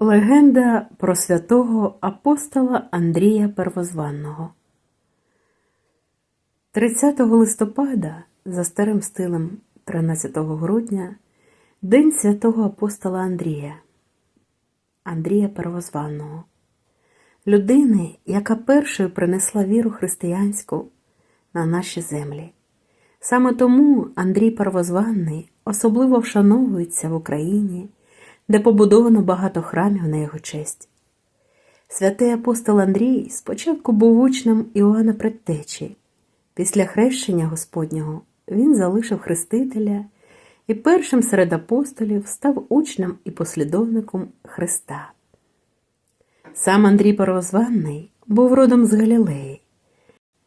Легенда про святого апостола Андрія Первозванного 30 листопада за старим стилем 13 грудня День святого апостола Андрія Андрія Первозванного людини, яка першою принесла віру християнську на наші землі. Саме тому Андрій Первозванний особливо вшановується в Україні де побудовано багато храмів на його честь. Святий апостол Андрій спочатку був учнем Іоанна Предтечі. Після хрещення Господнього він залишив хрестителя і першим серед апостолів став учнем і послідовником Христа. Сам Андрій Первозванний був родом з Галілеї.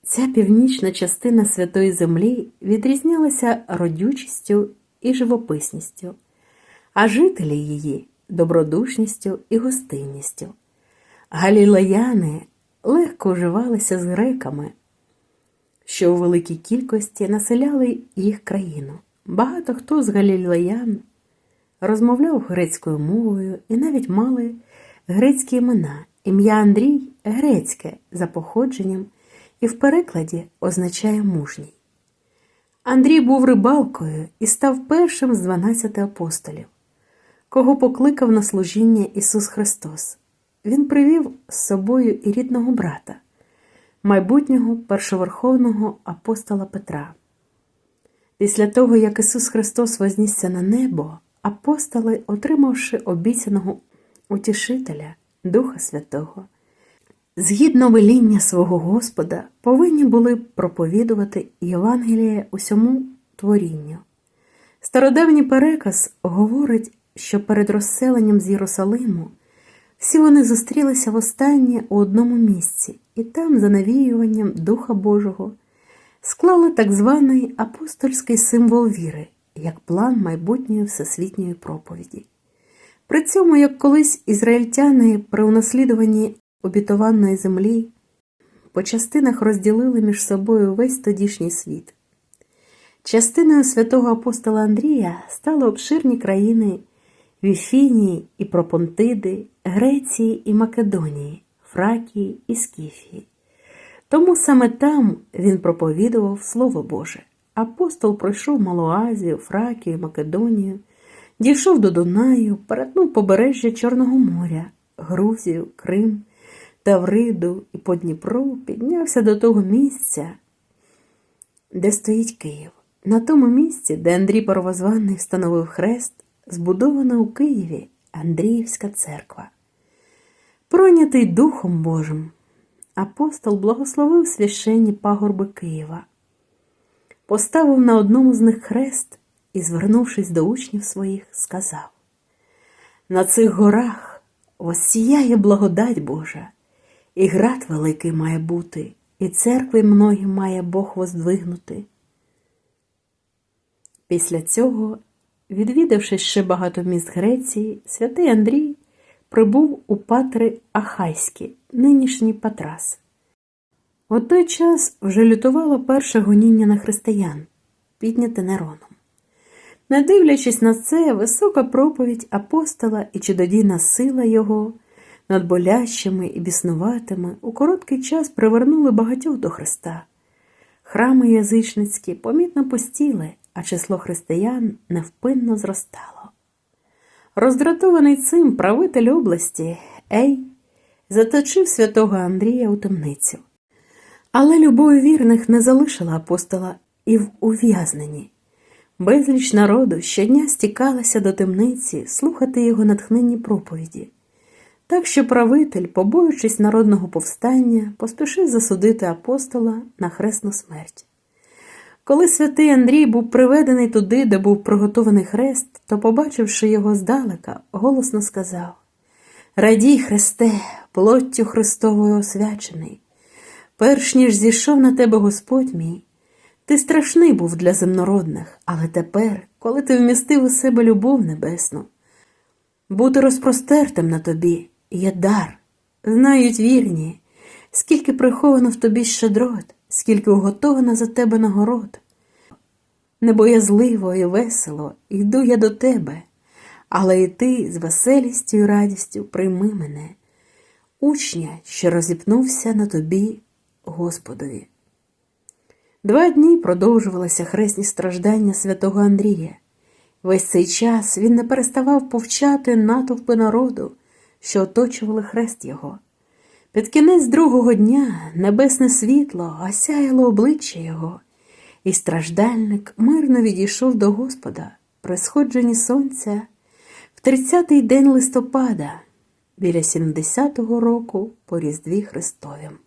Ця північна частина Святої Землі відрізнялася родючістю і живописністю а жителі її добродушністю і гостинністю. Галілеяни легко вживалися з греками, що у великій кількості населяли їх країну. Багато хто з галілеян розмовляв грецькою мовою і навіть мали грецькі імена. Ім'я Андрій грецьке за походженням і в перекладі означає мужній. Андрій був рибалкою і став першим з дванадцяти апостолів кого покликав на служіння Ісус Христос. Він привів з собою і рідного брата, майбутнього першоверховного апостола Петра. Після того, як Ісус Христос вознісся на небо, апостоли, отримавши обіцяного утішителя, Духа Святого, згідно веління свого Господа, повинні були проповідувати Євангеліє усьому творінню. Стародавній переказ говорить що перед розселенням з Єрусалиму всі вони зустрілися востаннє у одному місці, і там, за навіюванням Духа Божого, склали так званий апостольський символ віри, як план майбутньої всесвітньої проповіді. При цьому, як колись ізраїльтяни при унаслідуванні обітованої землі по частинах розділили між собою весь тодішній світ. Частиною святого апостола Андрія стали обширні країни Віфінії і Пропонтиди, Греції і Македонії, Фракії і Скіфії. Тому саме там він проповідував Слово Боже. Апостол пройшов Малу Азію, Фракію, Македонію, дійшов до Дунаю, перетнув побережжя Чорного моря, Грузію, Крим, Тавриду і по Дніпру піднявся до того місця, де стоїть Київ. На тому місці, де Андрій Первозваний встановив хрест збудована у Києві Андріївська церква. Пройнятий Духом Божим, апостол благословив священні пагорби Києва, поставив на одному з них хрест і, звернувшись до учнів своїх, сказав: На цих горах воссіяє благодать Божа, і град великий має бути, і церкви многі має Бог воздвигнути. Після цього Відвідавши ще багато міст Греції, святий Андрій прибув у Патри Ахайські, нинішній Патрас. У той час вже лютувало перше гоніння на християн, підняте Нероном. Не дивлячись на це, висока проповідь апостола і чудодійна сила його над болящими і біснуватими у короткий час привернули багатьох до Христа. Храми язичницькі помітно постіли а число християн невпинно зростало. Роздратований цим правитель області Ей заточив святого Андрія у темницю. Але любов вірних не залишила апостола і в ув'язненні. Безліч народу щодня стікалася до темниці слухати його натхненні проповіді. Так що правитель, побоюючись народного повстання, поспішив засудити апостола на хресну смерть. Коли святий Андрій був приведений туди, де був приготований хрест, то, побачивши його здалека, голосно сказав Радій, Христе, плоттю Христовою освячений, перш ніж зійшов на тебе Господь мій, ти страшний був для земнородних, але тепер, коли ти вмістив у себе любов небесну, бути розпростертим на тобі є дар, знають вірні, скільки приховано в тобі щедрот скільки уготована за тебе нагород. Небоязливо і весело йду я до тебе, але і ти з веселістю і радістю прийми мене, учня, що розіпнувся на тобі, Господові. Два дні продовжувалися хресні страждання святого Андрія. Весь цей час він не переставав повчати натовпи народу, що оточували хрест його. Під кінець другого дня небесне світло осяяло обличчя його, і страждальник мирно відійшов до Господа при сходженні сонця в 30-й день листопада біля 70-го року по Різдві Христовім.